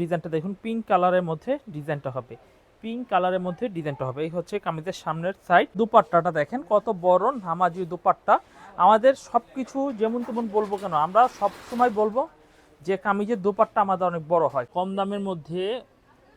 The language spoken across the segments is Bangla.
ডিজাইনটা দেখুন পিঙ্ক কালারের মধ্যে ডিজাইনটা হবে। পিঙ্ক কালারের মধ্যে ডিজাইনটা হবে। এই হচ্ছে কামিজের সামনের সাইড দুপাট্টাটা দেখেন, কত বড় নামাজি দুপাট্টা। আমাদের সব কিছু যেমন তেমন বলব কেন? আমরা সব সময় বলব যে কামিজের দুপাট্টা আমাদের অনেক বড় হয়। কম দামের মধ্যে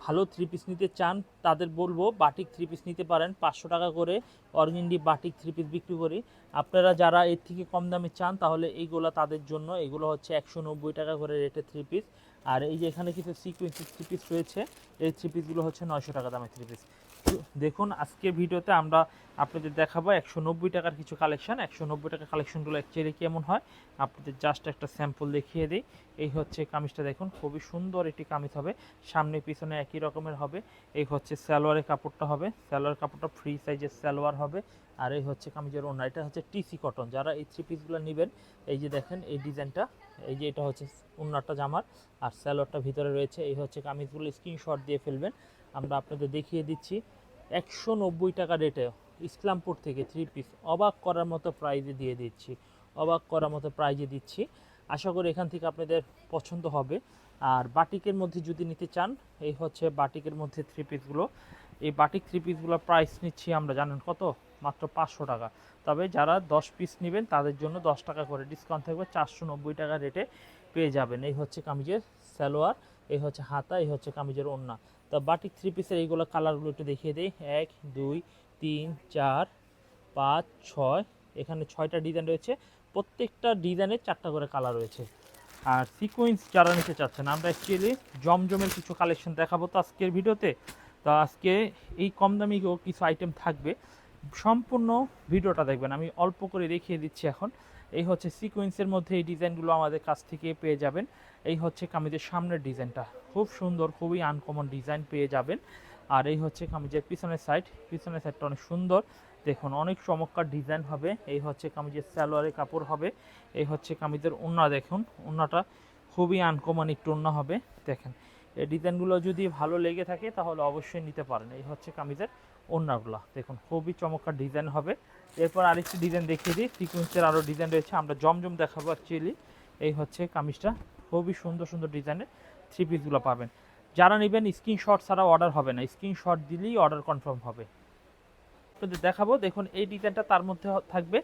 ভালো থ্রি পিস নিতে চান, তাদের বলব বাটিক থ্রি পিস নিতে পারেন, পাঁচশো টাকা করে অর্গেন্ডি বাটিক থ্রি পিস বিক্রি করি। আপনারা যারা এর থেকে কম দামে চান, তাহলে এইগুলো তাদের জন্য, এগুলো হচ্ছে একশো নব্বই টাকা করে রেটে থ্রি পিস আর এই যে এখানে কিছু সিকুয়েন্সি থ্রি পিস রয়েছে, এই থ্রি পিসগুলো হচ্ছে নয়শো টাকা দামের থ্রি পিস দেখুন আজকের ভিডিওতে আমরা আপনাদের দেখাবো একশো নব্বই টাকার কিছু কালেকশন একশো নব্বই টাকার কালেকশনগুলো অ্যাকচুয়ালি কেমন হয়? আপনাদের জাস্ট একটা স্যাম্পল দেখিয়ে দিই। এই হচ্ছে কামিজটা দেখুন, খুবই সুন্দর একটি কামিজ হবে। সামনে পিছনে একই রকমের হবে। এই হচ্ছে সালোয়ারের কাপড়টা হবে। সালোয়ার কাপড়টা ফ্রি সাইজের সালোয়ার হবে। আর এই হচ্ছে কামিজের ওনা এটা হচ্ছে টিসি কটন যারা এই থ্রি পিসগুলো নেবেন, এই যে দেখেন, এই ডিজাইনটা এই যে এটা হচ্ছে ওনারটা জামার, আর স্যালোয়ারটা ভিতরে রয়েছে, এই হচ্ছে কামিজগুলো স্ক্রিনশট দিয়ে ফেলবেন। আমরা আপনাদের দেখিয়ে দিচ্ছি, একশো নব্বই টাকা রেটে ইসলামপুর থেকে থ্রি পিস অবাক করার মতো প্রাইজে দিয়ে দিচ্ছি, অবাক করার মতো প্রাইজে দিচ্ছি। আশা করি এখান থেকে আপনাদের পছন্দ হবে। আর বাটিকের মধ্যে যদি নিতে চান, এই হচ্ছে বাটিকের মধ্যে থ্রি পিসগুলো এই বাটিক থ্রি পিসগুলোর প্রাইস নিচ্ছি আমরা, জানেন কত? মাত্র পাঁচশো টাকা। তবে যারা দশ পিস নেবেন, তাদের জন্য দশ টাকা করে ডিসকাউন্ট থাকবে, চারশো নব্বই টাকা রেটে পেয়ে যাবেন। এই হচ্ছে কামিজের সালোয়ার, এই হচ্ছে হাতা, এই হচ্ছে কামিজের ওড়না। তো বাটিক থ্রি পিসের এইগুলো কালারগুলো একটু দেখিয়ে দিই। এক, দুই, তিন, চার, পাঁচ, ছয়। এখানে ছয়টা ডিজাইন রয়েছে। প্রত্যেকটা ডিজাইনের চারটা করে কালার রয়েছে। আর সিকোয়েন্স যারা নিতে চাচ্ছেন, আমরা অ্যাকচুয়ালি জমজমের কিছু কালেকশন দেখাবো তো আজকের ভিডিওতে। তো আজকে এই কম দামিও কিছু আইটেম থাকবে। সম্পূর্ণ ভিডিওটা দেখবেন। আমি অল্প করে দেখিয়ে দিচ্ছি এখন। এই হচ্ছে সিকোয়েন্সের মধ্যে এই ডিজাইনগুলো আমাদের কাছ থেকে পেয়ে যাবেন। এই হচ্ছে কামিজের সামনের ডিজাইনটা খুব সুন্দর, খুবই আনকমন ডিজাইন পেয়ে যাবেন। আর এই হচ্ছে কামিজের পিছনের সাইড পিছনের সাইডটা অনেক সুন্দর। দেখুন, অনেক চমৎকার ডিজাইন হবে। এই হচ্ছে কামিজের সালোয়ারের কাপড় হবে। এই হচ্ছে কামিজের ওড়না দেখুন। ওড়নাটা খুবই আনকমন একটু ওড়না হবে। দেখেন, এই ডিজাইনগুলো যদি ভালো লেগে থাকে তাহলে অবশ্যই নিতে পারেন। এই হচ্ছে কামিজের ওড়নাগুলো দেখুন, খুবই চমৎকার ডিজাইন হবে। এরপর আরেকটি ডিজাইন দেখিয়ে দিই। সিকুয়েন্সের আরও ডিজাইন রয়েছে। আমরা জমজম দেখাবো অ্যাকচুয়ালি এই হচ্ছে কামিজটা। খুবই সুন্দর সুন্দর ডিজাইনের থ্রি পিসগুলো পাবেন। যারা নেবেন স্ক্রিনশট ছাড়া অর্ডার হবে না। স্ক্রিনশট দিলেই অর্ডার কনফার্ম হবে। আপনাদের দেখাবো। দেখুন, এই ডিজাইনটা তার মধ্যে থাকবে।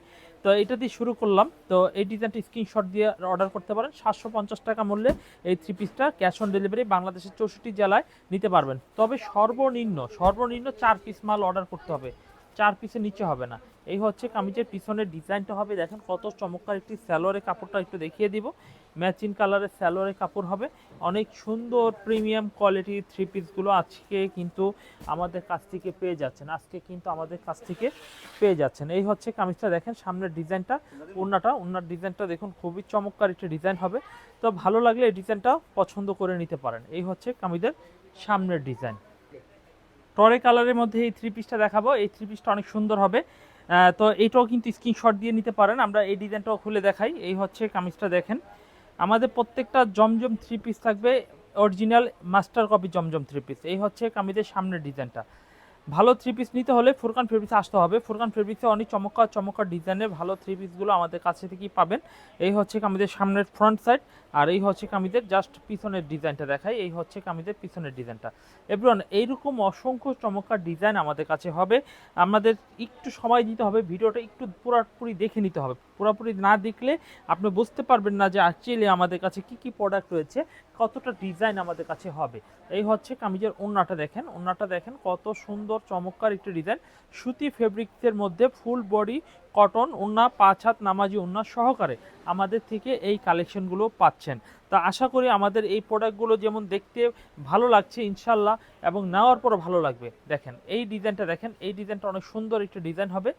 তো এটা দিয়ে শুরু করলাম। তো এই ডিজাইনটা স্ক্রিনশট দিয়ে অর্ডার করতে পারেন। সাতশো পঞ্চাশ টাকা মূল্যে এই থ্রি পিসটা ক্যাশ অন ডেলিভারি বাংলাদেশের চৌষট্টি জেলায় নিতে পারবেন। তবে সর্বনিম্ন সর্বনিম্ন চার পিস মাল অর্ডার করতে হবে। চার পিসের নিচে হবে না। এই হচ্ছে কামিজের পিছনের ডিজাইনটা হবে। দেখেন কত চমৎকার একটি স্যালোয়ারের কাপড়টা একটু দেখিয়ে দিব। ম্যাচিং কালারের স্যালোয়ারের কাপড় হবে। অনেক সুন্দর প্রিমিয়াম কোয়ালিটির থ্রি পিসগুলো আজকে কিন্তু আমাদের কাছ থেকে পেয়ে যাচ্ছেন। আজকে কিন্তু আমাদের কাছ থেকে পেয়ে যাচ্ছেন। এই হচ্ছে কামিজটা দেখেন সামনের ডিজাইনটা, ওড়নাটা। ওড়নার ডিজাইনটা দেখুন, খুবই চমৎকার একটি ডিজাইন হবে। তো ভালো লাগলে এই ডিজাইনটা পছন্দ করে নিতে পারেন। এই হচ্ছে কামিজের সামনের ডিজাইন। টরে কালারের মধ্যে এই থ্রি পিসটা দেখাবো। এই থ্রি পিসটা অনেক সুন্দর হবে। তো এইটাও কিন্তু স্ক্রিনশট দিয়ে নিতে পারেন। আমরা এই ডিজাইনটাও খুলে দেখাই। এই হচ্ছে কামিজটা দেখেন। আমাদের প্রত্যেকটা জমজম থ্রি পিস থাকবে। Original master copy Zamzam three piece এই হচ্ছে কামিজের সামনের ডিজাইনটা। ভালো থ্রি পিস নিতে হলে ফুরকান ফেব্রিক্সে আসতে হবে। ফুরকান ফেব্রিক্সে অনেক চমৎকার চমৎকার ডিজাইনের ভালো থ্রি পিসগুলো আমাদের কাছে থেকেই পাবেন। এই হচ্ছে কামিজের সামনের ফ্রন্ট সাইড আর এই হচ্ছে কামিজের জাস্ট পিছনের ডিজাইনটা দেখাই। এই হচ্ছে কামিজের পিছনের ডিজাইনটা এভরিওয়ান এইরকম অসংখ্য চমৎকার ডিজাইন আমাদের কাছে হবে। আমাদের একটু সময় দিতে হবে, ভিডিওটা একটু পুরোপুরি দেখে নিতে হবে। পুরোপুরি না দেখলে আপনি বুঝতে পারবেন না যে অ্যাকচুয়ালি আমাদের কাছে কি কি প্রোডাক্ট রয়েছে, কতটা ডিজাইন আমাদের কাছে হবে। এই হচ্ছে কামিজের ওড়নাটা দেখেন। ওড়নাটা দেখেন কত সুন্দর চমৎকার একটি ডিজাইন। সুতি ফেব্রিক্সের মধ্যে ফুল বডি কটন ওড়না পাঁচ হাত নামাজি ওড়না সহকারে আমাদের থেকে এই কালেকশনগুলো পাচ্ছেন। তা আশা করি আমাদের এই প্রোডাক্টগুলো যেমন দেখতে ভালো লাগছে ইনশাল্লাহ, এবং নেওয়ার পরও ভালো লাগবে। দেখেন, এই ডিজাইনটা দেখেন, এই ডিজাইনটা অনেক সুন্দর একটা ডিজাইন হবে।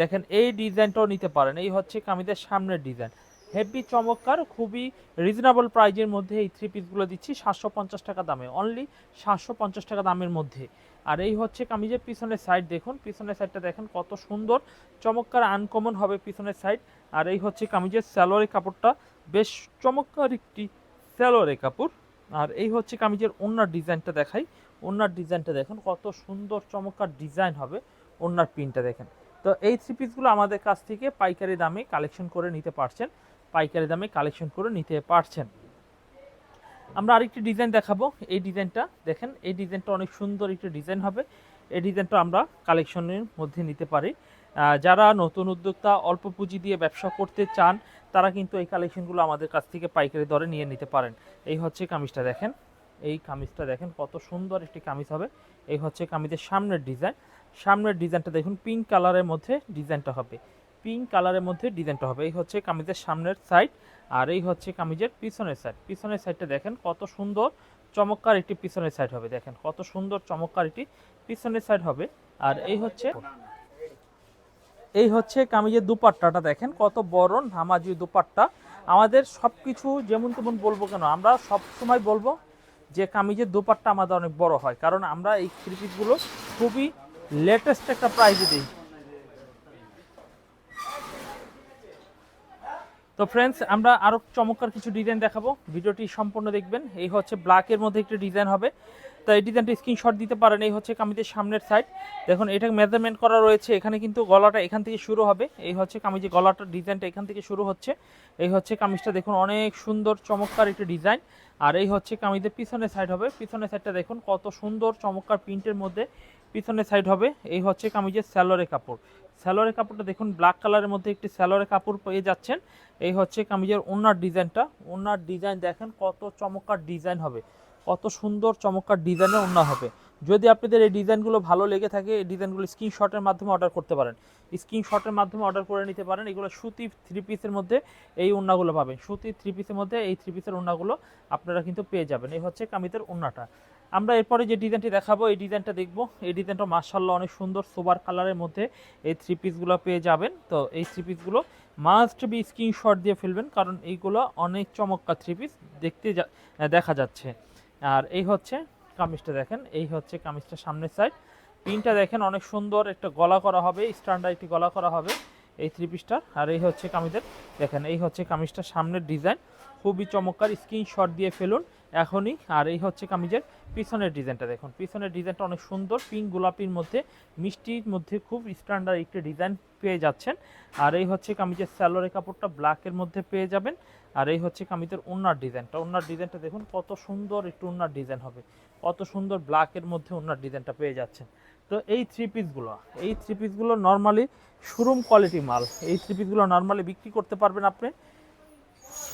দেখেন, এই ডিজাইনটাও নিতে পারেন। এই হচ্ছে কামিজের সামনের ডিজাইন। হেভি চমৎকার, খুবই রিজনেবল প্রাইজের মধ্যে এই থ্রি পিসগুলো দিচ্ছি, সাতশো পঞ্চাশ টাকা দামে অনলি সাতশো পঞ্চাশ টাকা দামের মধ্যে। আর এই হচ্ছে কামিজের পিছনের সাইড দেখুন, পিছনের সাইডটা দেখেন কত সুন্দর, চমৎকার আনকমন হবে পিছনের সাইড আর এই হচ্ছে কামিজের স্যালোয়ারের কাপড়টা, বেশ চমৎকার একটি স্যালোয়ারের কাপড়। আর এই হচ্ছে কামিজের ওনার ডিজাইনটা দেখাই ওনার ডিজাইনটা দেখেন কত সুন্দর, চমৎকার ডিজাইন হবে ওনার পিনটা দেখেন। তো এই থ্রি পিসগুলো আমাদের কাছ থেকে পাইকারি দামে কালেকশন করে নিতে পারছেন। পাইকারি দামে কালেকশন করে নিতে পারছেন। আমরা আরেকটি ডিজাইন দেখাবো। এই ডিজাইনটা দেখেন, এই ডিজাইনটা অনেক সুন্দর একটি ডিজাইন হবে। এই ডিজাইনটা আমরা কালেকশনের মধ্যে নিতে পারি। যারা নতুন উদ্যোক্তা, অল্প পুঁজি দিয়ে ব্যবসা করতে চান, তারা কিন্তু এই কালেকশনগুলো আমাদের কাছ থেকে পাইকারি দরে নিয়ে নিতে পারেন। এই হচ্ছে কামিজটা দেখেন। এই কামিজটা দেখেন, কত সুন্দর একটি কামিজ হবে। এই হচ্ছে কামিজের সামনের ডিজাইন সামনের ডিজাইনটা দেখুন পিঙ্ক কালারের মধ্যে ডিজাইনটা হবে। পিঙ্ক কালারের মধ্যে ডিজাইনটা হবে। এই হচ্ছে কামিজের সামনের সাইড আর এই হচ্ছে কামিজের পিছনের সাইড পিছনের সাইডটা দেখেন কত সুন্দর, চমৎকার একটি পিছনের সাইড হবে। দেখেন কত সুন্দর, চমৎকার একটি পিছনের সাইড হবে। আর এই হচ্ছে এই হচ্ছে কামিজের দুপাট্টাটা দেখেন কত বড় নামাজি দুপাট্টা। আমাদের সব কিছু যেমন তেমন বলব কেন, আমরা সব সময় বলব যে কামিজের দুপাট্টা আমাদের অনেক বড় হয়। কারণ আমরা এই থ্রি খুবই লেটেস্ট একটা প্রাইজে দিই। তো ফ্রেন্ডস আমরা আরও চমৎকার কিছু ডিজাইন দেখাবো। ভিডিওটি সম্পূর্ণ দেখবেন। এই হচ্ছে ব্ল্যাকের মধ্যে একটি ডিজাইন হবে। তো এই ডিজাইনটা স্ক্রিনশট দিতে পারেন। এই হচ্ছে কামিজের সামনের সাইড দেখুন, এটা মেজারমেন্ট করা রয়েছে। এখানে কিন্তু গলাটা এখান থেকে শুরু হবে। এই হচ্ছে কামিজের গলাটার ডিজাইনটা এখান থেকে শুরু হচ্ছে। এই হচ্ছে কামিজটা দেখুন, অনেক সুন্দর, চমৎকার একটি ডিজাইন আর এই হচ্ছে কামিজের পিছনের সাইড হবে। পিছনের সাইডটা দেখুন, কত সুন্দর, চমৎকার প্রিন্টের মধ্যে পিছনের সাইড হবে। এই হচ্ছে কামিজের স্যালোরে কাপড়। স্যালোরে কাপড়টা দেখুন ব্ল্যাক কালারের মধ্যে একটি স্যালোরে কাপড় পেয়ে যাচ্ছেন। এই হচ্ছে কামিজের ওনার ডিজাইনটা। ওনার ডিজাইন দেখেন কত চমৎকার ডিজাইন হবে। কত সুন্দর চমৎকার ডিজাইনের ওনা হবে। যদি আপনাদের এই ডিজাইনগুলো ভালো লেগে থাকে, এই ডিজাইনগুলো স্ক্রিনশটের মাধ্যমে অর্ডার করতে পারেন। স্ক্রিনশটের মাধ্যমে অর্ডার করে নিতে পারেন। এগুলো সুতি থ্রি পিসের মধ্যে এই ওন্নাগুলো পাবেন। সুতি থ্রি পিসের মধ্যে এই থ্রি পিসের ওন্নাগুলো আপনারা কিন্তু পেয়ে যাবেন। এই হচ্ছে কামিজের ওন্নাটা আমরা এরপরে যে ডিজাইনটি দেখাবো, এই ডিজাইনটা দেখব। এই ডিজাইনটা মার্শাল্লাহ অনেক সুন্দর সোবার কালারের মধ্যে এই থ্রি পিসগুলো পেয়ে যাবেন। তো এই থ্রি পিসগুলো মাস্ট বি স্ক্রিনশট দিয়ে ফেলবেন, কারণ এইগুলো অনেক চমৎকার থ্রি পিস দেখতে দেখা যাচ্ছে। আর এই হচ্ছে কামিজটা দেখেন, এই হচ্ছে কামিজটা সামনের সাইড পিনটা দেখেন অনেক সুন্দর, একটা গলা করা হবে স্ট্যান্ডার্ড একটি গলা করা হবে এই থ্রি পিসটার আর এই হচ্ছে কামিজের, দেখেন, এই হচ্ছে কামিজটার সামনের ডিজাইন খুবই চমৎকার স্ক্রিনশট দিয়ে ফেলুন। এখনই। আর এই হচ্ছে কামিজের পিছনের ডিজাইনটা দেখুন। পিছনের ডিজাইনটা অনেক সুন্দর পিঙ্ক গোলাপির মধ্যে, মিষ্টির মধ্যে খুব স্ট্যান্ডার্ড একটি ডিজাইন পেয়ে যাচ্ছেন। আর এই হচ্ছে কামিজের স্যালোরে কাপড়টা ব্ল্যাকের মধ্যে পেয়ে যাবেন। আর এই হচ্ছে কামিজের ওনার ডিজাইনটা। ওনার ডিজাইনটা দেখুন, কত সুন্দর একটু ওনার ডিজাইন হবে। কত সুন্দর ব্ল্যাকের মধ্যে ওনার ডিজাইনটা পেয়ে যাচ্ছেন। তো এই থ্রি পিসগুলো এই থ্রি পিসগুলো নর্মালি শোরুম কোয়ালিটি মাল। এই থ্রি পিসগুলো নর্মালি বিক্রি করতে পারবেন আপনি।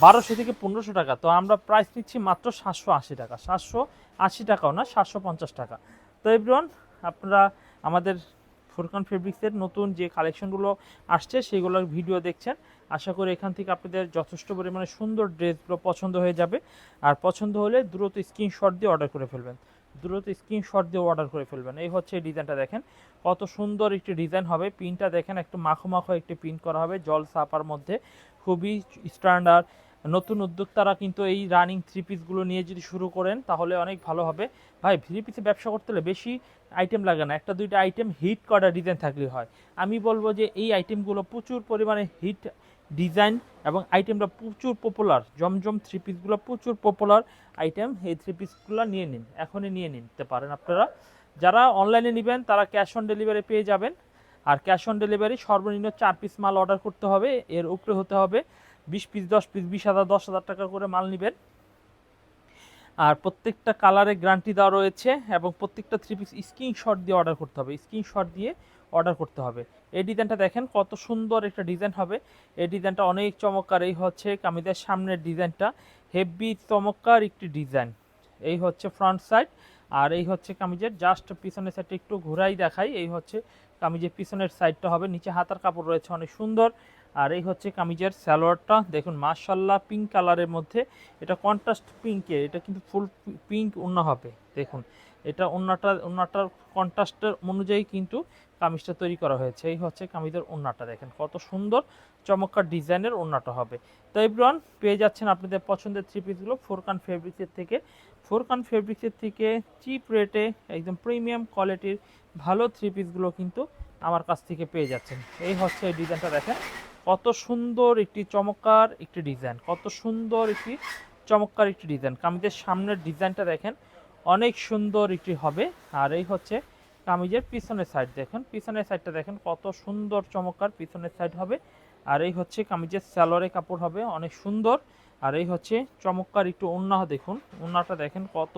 বারোশো থেকে পনেরোশো টাকা। তো আমরা প্রাইস নিচ্ছি মাত্র সাতশো আশি টাকা। সাতশো আশি টাকাও না, সাতশো পঞ্চাশ টাকা। তো এভরিওয়ান আপনারা আমাদের ফুরকান ফেব্রিক্সের নতুন যে কালেকশনগুলো আসছে সেগুলোর ভিডিও দেখছেন। আশা করি এখান থেকে আপনাদের যথেষ্ট পরিমাণে সুন্দর ড্রেসগুলো পছন্দ হয়ে যাবে। আর পছন্দ হলে দ্রুত স্ক্রিনশট দিয়ে অর্ডার করে ফেলবেন। দ্রুত স্ক্রিনশট দিয়ে অর্ডার করে ফেলবেন। এই হচ্ছে এই ডিজাইনটা দেখেন। কত সুন্দর একটি ডিজাইন হবে। পিনটা দেখেন, একটু মাখো মাখো একটি পিন করা হবে, জল সাপার মধ্যে। খুবই স্ট্যান্ডার্ড নতুন উদ্যোক্তারা কিন্তু এই রানিং থ্রি পিসগুলো নিয়ে যদি শুরু করেন, তাহলে অনেক ভালো হবে। ভাই থ্রি পিসে ব্যবসা করতে হলে বেশি আইটেম লাগে না। একটা, দুইটা আইটেম হিট করা ডিজাইন থাকলে হয়। আমি বলব যে এই আইটেমগুলো প্রচুর পরিমাণে হিট ডিজাইন এবং আইটেমটা প্রচুর পপুলার জমজম থ্রি পিসগুলো প্রচুর পপুলার আইটেম এই থ্রি পিসগুলো নিয়ে নিন। এখনই নিয়ে নিতে পারেন আপনারা। যারা অনলাইনে নেবেন, তারা ক্যাশ অন ডেলিভারি পেয়ে যাবেন। আর ক্যাশ অন ডেলিভারি সর্বনিম্ন চার পিস মাল অর্ডার করতে হবে। এর উপরে হতে হবে বিশ পিস দশ পিস বিশ হাজার, দশ হাজার টাকা করে মাল নেবেন। আর প্রত্যেকটা কালারে গ্যারান্টি দেওয়া রয়েছে এবং প্রত্যেকটা থ্রি পিস স্ক্রিনশট দিয়ে অর্ডার করতে হবে। স্ক্রিনশট দিয়ে অর্ডার করতে হবে। এই ডিজাইনটা দেখেন কত সুন্দর একটা ডিজাইন হবে। এই ডিজাইনটা অনেক চমৎকার। এই হচ্ছে কামিজের সামনের ডিজাইনটা হেভি চমৎকার একটি ডিজাইন এই হচ্ছে ফ্রন্ট সাইড আর এই হচ্ছে কামিজের জাস্ট পিছনের সাইডটা একটু ঘোরাই দেখাই। এই হচ্ছে কামিজের পিছনের সাইডটা হবে, নিচে হাতার কাপড় রয়েছে অনেক সুন্দর। আর এই হচ্ছে কামিজের সালোয়ারটা, দেখুন মার্শাল্লাহ পিঙ্ক কালারের মধ্যে। এটা কন্ট্রাস্ট পিঙ্কের এটা কিন্তু ফুল পিঙ্ক ওন্না হবে, দেখুন। এটা ওন্নাটা ওন্নাটার কন্ট্রাস্টের অনুযায়ী কিন্তু কামিজটা তৈরি করা হয়েছে। এই হচ্ছে কামিজের ওন্নাটা দেখেন কত সুন্দর, চমৎকার ডিজাইনের ওন্নাটা হবে। তো এভরিওয়ান পেয়ে যাচ্ছেন আপনাদের পছন্দের থ্রি পিসগুলো ফোরকান ফেব্রিক্সের থেকে। ফোরকান ফেব্রিক্সের থেকে চিপ রেটে একদম প্রিমিয়াম কোয়ালিটির ভালো থ্রি পিসগুলো কিন্তু আমার কাছ থেকে পেয়ে যাচ্ছেন। এই হচ্ছে এই ডিজাইনটা দেখেন। কত সুন্দর একটি চমৎকার একটি ডিজাইন কত সুন্দর একটি চমৎকার একটি ডিজাইন কামিজের সামনের ডিজাইনটা দেখেন, অনেক সুন্দর একটি হবে। আর এই হচ্ছে কামিজের পিছনের সাইড দেখেন, পিছনের সাইডটা দেখেন, কত সুন্দর চমৎকার পিছনের সাইড হবে। আর এই হচ্ছে কামিজের স্যালোরে কাপড় হবে, অনেক সুন্দর। আর এই হচ্ছে চমৎকার একটু ওন্না দেখুন ওন্নাটা দেখেন কত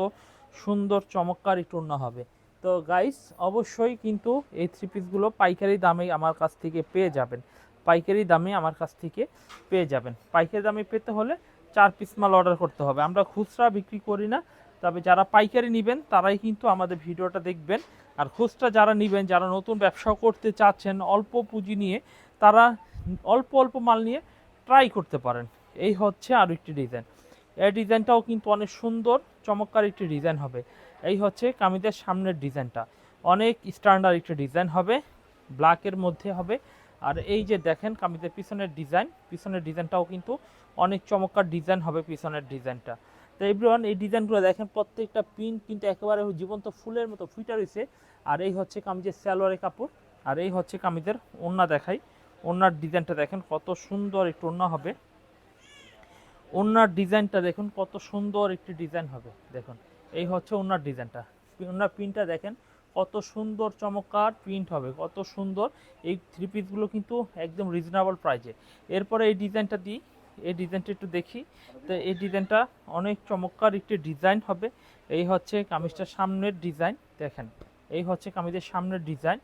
সুন্দর চমৎকার একটু ওন্না হবে। তো গাইস অবশ্যই কিন্তু এই থ্রি পিসগুলো পাইকারি দামে আমার কাছ থেকে পেয়ে যাবেন। পাইকারি দামে আমার কাছ থেকে পেয়ে যাবেন। পাইকারি দামে পেতে হলে চার পিস মাল অর্ডার করতে হবে। আমরা খুচরা বিক্রি করি না, তবে যারা পাইকারি নেবেন, তারাই কিন্তু আমাদের ভিডিওটা দেখবেন। আর খুচরা যারা নেবেন, যারা নতুন ব্যবসা করতে চাচ্ছেন, অল্প পুঁজি নিয়ে, তারা অল্প অল্প মাল নিয়ে ট্রাই করতে পারেন। এই হচ্ছে আরও একটি ডিজাইন এই ডিজাইনটাও কিন্তু অনেক সুন্দর, চমৎকার একটি ডিজাইন হবে। এই হচ্ছে কামিজের সামনের ডিজাইনটা। অনেক স্ট্যান্ডার্ড একটি ডিজাইন হবে ব্ল্যাকের মধ্যে হবে। আর এই যে দেখেন কামিজের পিছনের ডিজাইন, পিছনের ডিজাইনটাও কিন্তু অনেক চমৎকার ডিজাইন হবে পিছনের ডিজাইনটা। তো এভরিওয়ান এই ডিজাইনগুলো দেখেন, প্রত্যেকটা প্রিন্ট কিন্তু একেবারে জীবন্ত ফুলের মতো ফুইটা রয়েছে। আর এই হচ্ছে কামিজের সালোয়ারের কাপড়, আর এই হচ্ছে কামিজের ওন্না দেখাই। ওন্নার ডিজাইনটা দেখেন কত সুন্দর একটু ওন্না হবে। ওন্নার ডিজাইনটা দেখুন কত সুন্দর একটি ডিজাইন হবে, দেখুন। এই হচ্ছে ওনার ডিজাইনটা। ওনার প্রিন্টটা দেখেন, কত সুন্দর চমৎকার প্রিন্ট হবে, কত সুন্দর। এই থ্রি পিসগুলো কিন্তু একদম রিজনেবল প্রাইজে এরপরে এই ডিজাইনটা দিই, এই ডিজাইনটা একটু দেখি। তো এই ডিজাইনটা অনেক চমৎকার একটি ডিজাইন হবে। এই হচ্ছে কামিজটার সামনের ডিজাইন, দেখেন। এই হচ্ছে কামিজের সামনের ডিজাইন,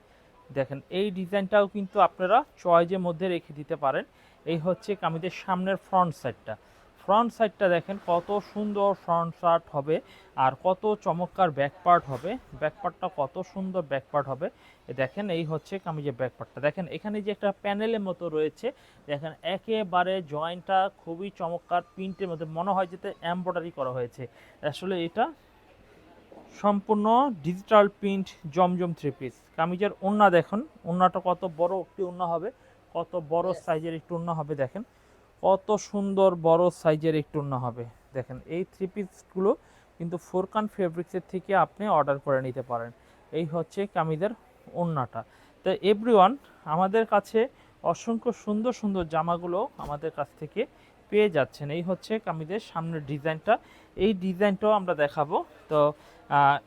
দেখেন। এই ডিজাইনটাও কিন্তু আপনারা চয়েজের মধ্যে রেখে দিতে পারেন। এই হচ্ছে কামিজের সামনের ফ্রন্ট সাইডটা ফ্রন্ট সাইডটা দেখেন কত সুন্দর ফ্রন্ট শার্ট হবে আর কত চমৎকার ব্যাক পার্ট হবে। ব্যাক পার্টটা কত সুন্দর ব্যাক পার্ট হবে। দেখেন এই হচ্ছে কামিজের ব্যাক পার্টটা দেখেন এখানে যে একটা প্যানেলের মতো রয়েছে দেখেন একেবারে জয়েন্টটা খুবই চমৎকার প্রিন্টের মধ্যে। মনে হয় যেতে এমব্রয়ডারি করা হয়েছে। আসলে এটা সম্পূর্ণ digital print Zamzam three piece কামিজের ওন্না দেখুন ওন্নাটা কত বড় একটি ওন্না হবে কত বড় সাইজের একটু ওন্না হবে দেখেন। কত সুন্দর বড় সাইজের একটু ওন্না হবে। দেখেন, এই থ্রি পিসগুলো কিন্তু ফোরকান ফেব্রিক্সের থেকে আপনি অর্ডার করে নিতে পারেন। এই হচ্ছে কামিদের ওন্নাটা তো এভরিওয়ান আমাদের কাছে অসংখ্য সুন্দর সুন্দর জামাগুলো আমাদের কাছ থেকে পেয়ে যাচ্ছেন। এই হচ্ছে কামিদের সামনের ডিজাইনটা। এই ডিজাইনটাও আমরা দেখাবো। তো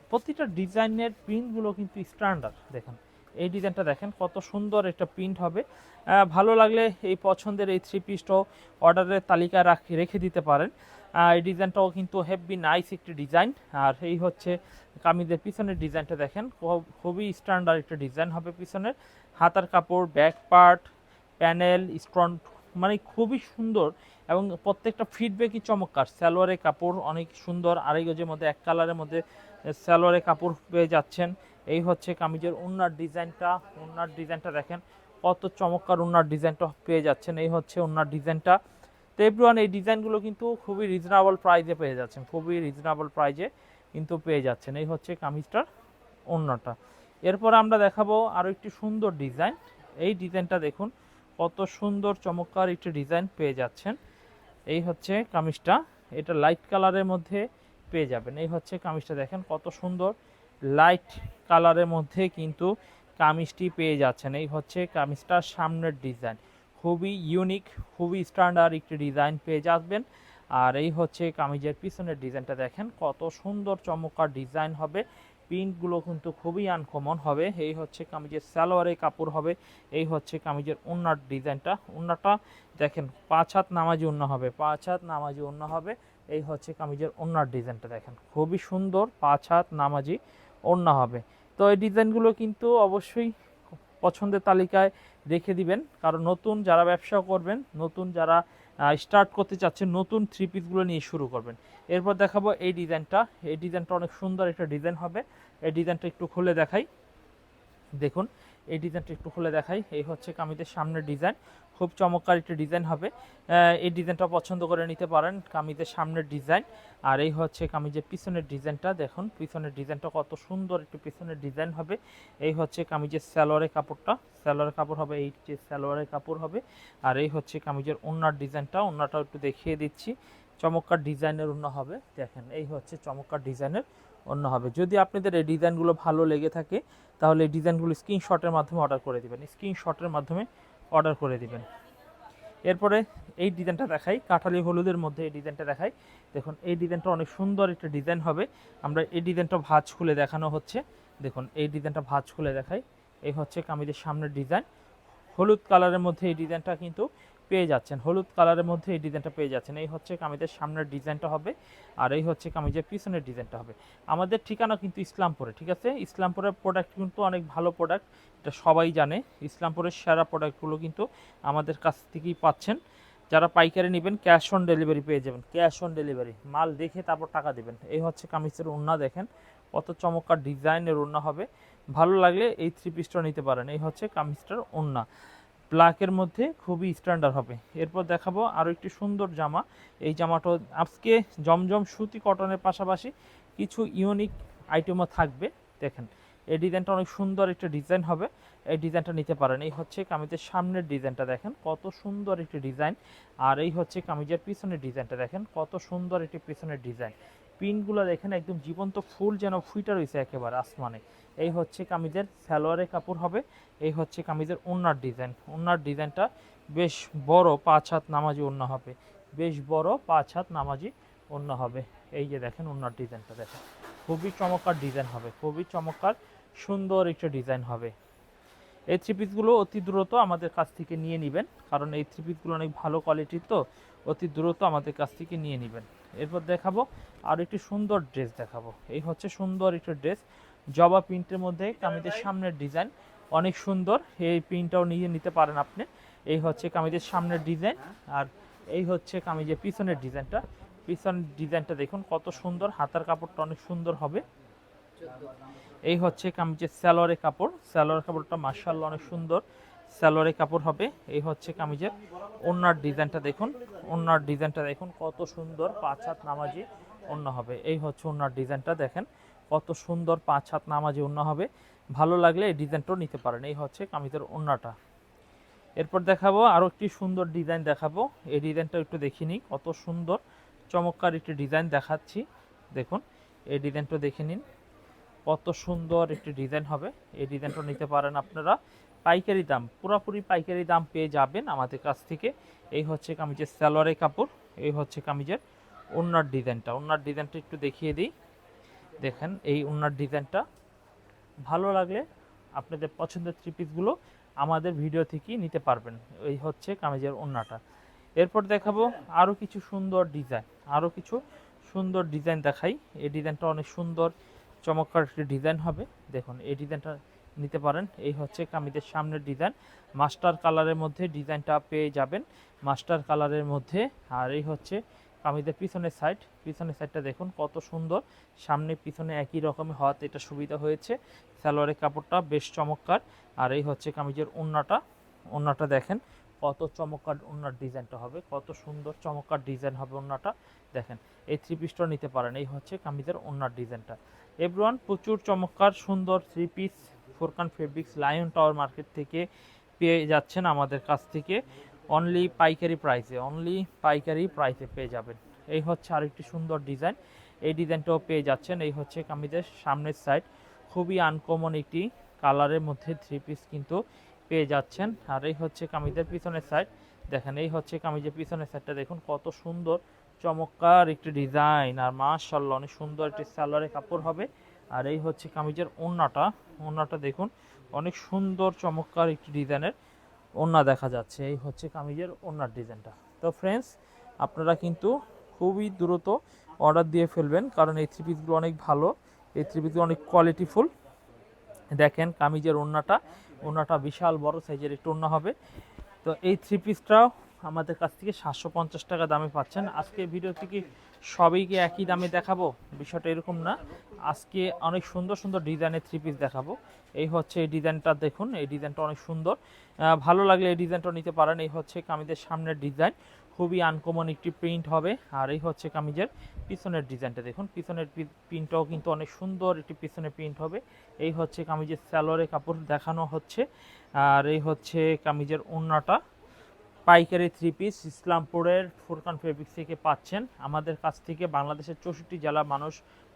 প্রতিটা ডিজাইনের প্রিন্টগুলো কিন্তু স্ট্যান্ডার্ড দেখেন। এই ডিজাইনটা দেখেন, কত সুন্দর একটা প্রিন্ট হবে। ভালো লাগলে এই পছন্দের এই থ্রি পিসটাও অর্ডারের তালিকায় রাখি রেখে দিতে পারেন। এই ডিজাইনটাও কিন্তু হেভি নাইস একটি ডিজাইন। আর এই হচ্ছে কামিজের পিছনের ডিজাইনটা দেখেন, খুব- খুবই স্ট্যান্ডার্ড একটা ডিজাইন হবে পিছনের। হাতার কাপড় ব্যাক পার্ট প্যানেল স্ট্রন মানে খুবই সুন্দর এবং প্রত্যেকটা ফিডব্যাকই চমৎকার। সালোয়ারের কাপড় অনেক সুন্দর, আড়াই গজের মধ্যে, এক কালারের মধ্যে সালোয়ারের কাপড় পেয়ে যাচ্ছেন। এই হচ্ছে কামিজের ওনার ডিজাইনটা ওনার ডিজাইনটা দেখেন, কত চমৎকার ওনার ডিজাইনটা পেয়ে যাচ্ছেন। এই হচ্ছে ওনার ডিজাইনটা। তো এভরিওয়ান এই ডিজাইনগুলো কিন্তু খুবই রিজনেবল প্রাইজে পেয়ে যাচ্ছেন, খুবই রিজনেবল প্রাইজে কিন্তু পেয়ে যাচ্ছেন। এই হচ্ছে কামিজটার ওন্নাটা এরপর আমরা দেখাবো আরও একটি সুন্দর ডিজাইন। এই ডিজাইনটা দেখুন, কত সুন্দর, চমৎকার একটি ডিজাইন পেয়ে যাচ্ছেন। এই হচ্ছে কামিজটা, এটা লাইট কালারের মধ্যে পেয়ে যাবেন। এই হচ্ছে কামিজটা দেখেন, কত সুন্দর। লাইট কালারের মধ্যে কিন্তু কামিজটি পেয়ে যাচ্ছেন। এই হচ্ছে কামিজটার সামনের ডিজাইন। খুবই ইউনিক খুবই স্ট্যান্ডার্ড একটি ডিজাইন পেয়ে যাবেন আর এই হচ্ছে কামিজের পিছনের ডিজাইনটা দেখেন, কত সুন্দর চমৎকার ডিজাইন হবে। প্রিন্টগুলো কিন্তু খুবই আনকমন হবে। এই হচ্ছে কামিজের সালোয়ারের কাপড় হবে। এই হচ্ছে কামিজের ওন্নার ডিজাইনটা। ওন্নাটা দেখেন, পাঁচ হাত নামাজি ওন্না হবে, পাঁচ হাত নামাজি ওন্না হবে। এই হচ্ছে কামিজের ওন্নার ডিজাইনটা দেখেন, খুবই সুন্দর, পাঁচ হাত নামাজি ওন্না হবে। তো এই ডিজাইনগুলো কিন্তু অবশ্যই পছন্দের তালিকায় রেখে দিবেন। কারণ নতুন যারা ব্যবসা করবেন, নতুন যারা স্টার্ট করতে চাচ্ছেন, নতুন থ্রি পিসগুলো নিয়ে শুরু করবেন। এরপর দেখাবো এই ডিজাইনটা। এই ডিজাইনটা অনেক সুন্দর একটা ডিজাইন হবে। এই ডিজাইনটা একটু খুলে দেখাই। দেখুন এই ডিজাইনটা একটু খুলে দেখাই। এই হচ্ছে কামিজের সামনের ডিজাইন। খুব চমৎকার একটা ডিজাইন হবে। এই ডিজাইনটা পছন্দ করে নিতে পারেন কামিজের সামনের ডিজাইন। আর এই হচ্ছে কামিজের পিছনের ডিজাইনটা। দেখুন, পিছনের ডিজাইনটা কত সুন্দর একটু পিছনের ডিজাইন হবে। এই হচ্ছে কামিজের সালোয়ারের কাপড়টা। সালোয়ারের কাপড় হবে, এই যে সালোয়ারের কাপড় হবে। আর এই হচ্ছে কামিজের ওন্নার ডিজাইনটা। ওন্নাটাও একটু দেখিয়ে দিচ্ছি। চমৎকার ডিজাইনের অন্য হবে। দেখেন, এই হচ্ছে চমৎকার ডিজাইনের অন্য হবে। যদি আপনাদের এই ডিজাইনগুলো ভালো লেগে থাকে, তাহলে এই ডিজাইনগুলো স্ক্রিনশটের মাধ্যমে অর্ডার করে দিবেন। স্ক্রিনশটের মাধ্যমে অর্ডার করে দিবেন। এরপরে এই ডিজাইনটা দেখাই, কাঠালি হলুদের মধ্যে এই ডিজাইনটা দেখাই। দেখুন, এই ডিজাইনটা অনেক সুন্দর একটা ডিজাইন হবে। আমরা এই ডিজাইনটা ভাঁজ খুলে দেখানো হচ্ছে। দেখুন, এই ডিজাইনটা ভাঁজ খুলে দেখাই। এই হচ্ছে কামিজের সামনের ডিজাইন। হলুদ কালারের মধ্যে এই ডিজাইনটা কিন্তু পেয়ে যাচ্ছেন। হলুদ কালারের মধ্যে এই ডিজাইনটা পেয়ে যাচ্ছেন। এই হচ্ছে কামিজের সামনের ডিজাইনটা হবে আর এই হচ্ছে কামিজের পিছনের ডিজাইনটা হবে। আমাদের ঠিকানা কিন্তু ইসলামপুরে, ঠিক আছে? ইসলামপুরের প্রোডাক্ট কিন্তু অনেক ভালো প্রোডাক্ট এটা সবাই জানে। ইসলামপুরের সেরা প্রোডাক্টগুলো কিন্তু আমাদের কাছ থেকেই পাচ্ছেন। যারা পাইকারি নেবেন ক্যাশ অন ডেলিভারি পেয়ে যাবেন। ক্যাশ অন ডেলিভারি মাল দেখে তারপর টাকা দেবেন। এই হচ্ছে কামিজের ওড়না দেখেন, কত চমৎকার ডিজাইনের ওড়না হবে। ভালো লাগলে এই থ্রি পিসটা নিতে পারেন। এই হচ্ছে কামিজটার ওড়না। ব্ল্যাকের মধ্যে খুবই স্ট্যান্ডার্ড হবে। এরপর দেখাবো আরও একটি সুন্দর জামা। এই জামাটা আজকে জমজম সুতি কটনের পাশাপাশি কিছু ইউনিক আইটেমও থাকবে। দেখেন, এই ডিজাইনটা অনেক সুন্দর একটা ডিজাইন হবে। এই ডিজাইনটা নিতে পারেন। এই হচ্ছে কামিজের সামনের ডিজাইনটা দেখেন, কত সুন্দর একটি ডিজাইন আর এই হচ্ছে কামিজের পিছনের ডিজাইনটা দেখেন, কত সুন্দর একটি পিছনের ডিজাইন পিনগুলো দেখেন একদম জীবন্ত ফুল যেন ফুইটা রয়েছে একেবারে আসমানে। এই হচ্ছে কামিজের সালোয়ারের কাপড় হবে, এই হচ্ছে কামিজের ওনার ডিজাইন। ওনার ডিজাইনটা বেশ বড় পাঁচ হাত নামাজি ওন্না হবে, বেশ বড় পাঁচ হাত নামাজি ওন্না হবে। এই যে দেখেন ওনার ডিজাইনটা দেখেন, খুবই চমৎকার ডিজাইন হবে, খুবই চমৎকার সুন্দর একটা ডিজাইন হবে। এই থ্রি পিসগুলো অতি দ্রুত আমাদের কাছ থেকে নিয়ে নেবেন, কারণ এই থ্রি পিসগুলো অনেক ভালো কোয়ালিটির তো অতি দ্রুত আমাদের কাছ থেকে নিয়ে নেবেন। এরপর দেখাবো আর একটি সুন্দর ড্রেস দেখাবো। এই হচ্ছে সুন্দর একটা ড্রেস। জবা প্রিন্টের মধ্যে কামিজের সামনের ডিজাইন অনেক সুন্দর। এই প্রিন্টটাও নিয়ে নিতে পারেন আপনি। এই হচ্ছে কামিজের সামনের ডিজাইন আর এই হচ্ছে কামিজের পিছনের ডিজাইনটা। পিছনের ডিজাইনটা দেখুন, কত সুন্দর। হাতার কাপড়টা অনেক সুন্দর হবে। এই হচ্ছে কামিজের স্যালোয়ারের কাপড়। স্যালোয়ারের কাপড়টা মার্শাল্লাহ অনেক সুন্দর। স্যালোয়ারের কাপড় হবে। এই হচ্ছে কামিজের ওনার ডিজাইনটা দেখুন। ওনার ডিজাইনটা দেখুন, কত সুন্দর পাঁচ হাত নামাজি ওন্না হবে। এই হচ্ছে ওনার ডিজাইনটা দেখেন, কত সুন্দর পাঁচ হাত নামাজি ওন্না হবে। ভালো লাগলে এই ডিজাইনটাও নিতে পারেন। এই হচ্ছে কামিজের ওন্নাটা। এরপর দেখাবো আরও একটি সুন্দর ডিজাইন দেখাবো। এই ডিজাইনটা একটু দেখে নিই, কত সুন্দর, চমৎকার একটি ডিজাইন দেখাচ্ছি। দেখুন, এই ডিজাইনটা দেখে নিন, কত সুন্দর একটি ডিজাইন হবে। এই ডিজাইনটা নিতে পারেন আপনারা। পাইকারি দাম, পুরোপুরি পাইকারি দাম পেয়ে যাবেন আমাদের কাছ থেকে। এই হচ্ছে কামিজের সালোয়ারের কাপড়, এই হচ্ছে কামিজের ওনার ডিজাইনটা। ওনার ডিজাইনটা একটু দেখিয়ে দিই। দেখেন, এই ওনার ডিজাইনটা ভালো লাগলে আপনাদের পছন্দের থ্রি পিসগুলো আমাদের ভিডিও থেকেই নিতে পারবেন। এই হচ্ছে কামিজের ওন্নাটা। এরপর দেখাবো আরও কিছু সুন্দর ডিজাইন আরও কিছু সুন্দর ডিজাইন দেখাই। এই ডিজাইনটা অনেক সুন্দর, চমৎকার একটি ডিজাইন হবে। দেখুন, এই ডিজাইনটা নিতে পারেন। এই হচ্ছে কামিজের সামনের ডিজাইন মাস্টার কালারের মধ্যে ডিজাইনটা পেয়ে যাবেন। মাস্টার কালারের মধ্যে। আর এই হচ্ছে কামিজের পিছনের সাইড পিছনের সাইডটা দেখুন কত সুন্দর। সামনে, পিছনে একই রকমের হওয়াতে এটা সুবিধা হয়েছে। সালোয়ারের কাপড়টা বেশ চমৎকার। আর এই হচ্ছে কামিজের ওন্নাটা ওন্নাটা দেখেন কত চমৎকার ওন্নার ডিজাইনটা হবে। কত সুন্দর চমৎকার ডিজাইন হবে ওন্নাটা দেখেন, এই থ্রি পিসটাও নিতে পারেন, এই হচ্ছে কামিজের ওন্নার ডিজাইনটা। এভরিওয়ান, প্রচুর চমৎকার, সুন্দর three piece Forkan fabrics Lion Tower market থেকে পেয়ে যাচ্ছেন আমাদের কাছ থেকে। অনলি পাইকারি প্রাইসে অনলি পাইকারি প্রাইসে পেয়ে যাবেন। এই হচ্ছে আরেকটি সুন্দর ডিজাইন এই ডিজাইনটাও পেয়ে যাচ্ছেন, এই হচ্ছে কামিজের সামনের সাইড খুবই আনকমন একটি কালারের মধ্যে থ্রি পিস কিন্তু পেয়ে যাচ্ছেন। আর এই হচ্ছে কামিজের পিছনের সাইড দেখেন, এই হচ্ছে কামিজের পিছনের সাইডটা দেখুন, কত সুন্দর চমৎকার একটি ডিজাইন আর মাশাল্লাহ অনেক সুন্দর একটি সালোয়ারের কাপড় হবে। আর এই হচ্ছে কামিজের ওন্নাটা ওন্নাটা দেখুন, অনেক সুন্দর, চমৎকার একটি ডিজাইনের ওন্না দেখা যাচ্ছে। এই হচ্ছে কামিজের ওন্নার ডিজাইনটা তো ফ্রেন্ডস আপনারা কিন্তু খুবই দ্রুত অর্ডার দিয়ে ফেলবেন, কারণ এই থ্রি পিসগুলো অনেক ভালো। এই থ্রি পিসগুলো অনেক কোয়ালিটিফুল দেখেন কামিজের ওন্নাটা ওন্নাটা বিশাল বড় সাইজের একটু ওন্না হবে। তো এই থ্রি পিসটাও আমাদের কাছ থেকে সাতশো পঞ্চাশ টাকা দামে পাচ্ছেন। আজকে ভিডিও থেকে সবইকে একই দামে দেখাবো। বিষয়টা এরকম না। আজকে অনেক সুন্দর সুন্দর ডিজাইনের থ্রি পিস দেখাবো। এই হচ্ছে এই ডিজাইনটা দেখুন। এই ডিজাইনটা অনেক সুন্দর। ভালো লাগলে এই ডিজাইনটা নিতে পারেন। এই হচ্ছে কামিজের সামনের ডিজাইন খুবই আনকমন একটি প্রিন্ট হবে। আর এই হচ্ছে কামিজের পিছনের ডিজাইনটা দেখুন। পিছনের প্রিন্টটাও কিন্তু অনেক সুন্দর একটি পিছনের প্রিন্ট হবে। এই হচ্ছে কামিজের স্যালোয়ারের কাপড় দেখানো হচ্ছে। আর এই হচ্ছে কামিজের ওড়নাটা। পাইকারি থ্রি পিস ইসলামপুরের ফুরকান ফেব্রিক্স থেকে পাচ্ছেন। আমাদের কাছ থেকে বাংলাদেশের চৌষট্টি জেলার মানুষ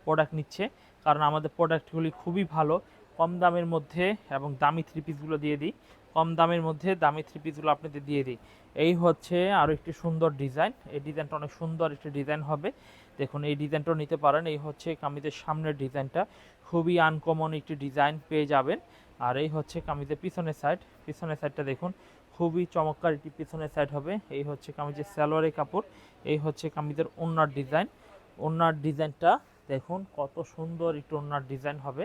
প্রোডাক্ট নিচ্ছে। কারণ আমাদের প্রোডাক্টগুলি খুবই ভালো। কম দামের মধ্যে এবং দামি থ্রি পিসগুলো দিয়ে দিই। কম দামের মধ্যে দামি থ্রি পিসগুলো আপনাদের দিয়ে দিই। এই হচ্ছে আরও একটি সুন্দর ডিজাইন এই ডিজাইনটা অনেক সুন্দর একটি ডিজাইন হবে। দেখুন, এই ডিজাইনটাও নিতে পারেন। এই হচ্ছে কামিজের সামনের ডিজাইনটা খুবই আনকমন একটি ডিজাইন পেয়ে যাবেন। আর এই হচ্ছে কামিজের পিছনের সাইড পিছনের সাইডটা দেখুন খুবই চমৎকার এটি পিছনের সাইড হবে। এই হচ্ছে কামিজের সালোয়ারের কাপড়, এই হচ্ছে কামিজের ওনার ডিজাইন ওনার ডিজাইনটা দেখুন কত সুন্দর একটু ওনার ডিজাইন হবে।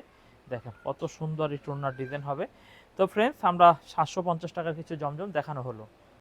দেখেন কত সুন্দর একটু ওনার ডিজাইন হবে। তো ফ্রেন্ডস আমরা সাতশো পঞ্চাশ টাকার কিছু জমজম দেখানো হলো।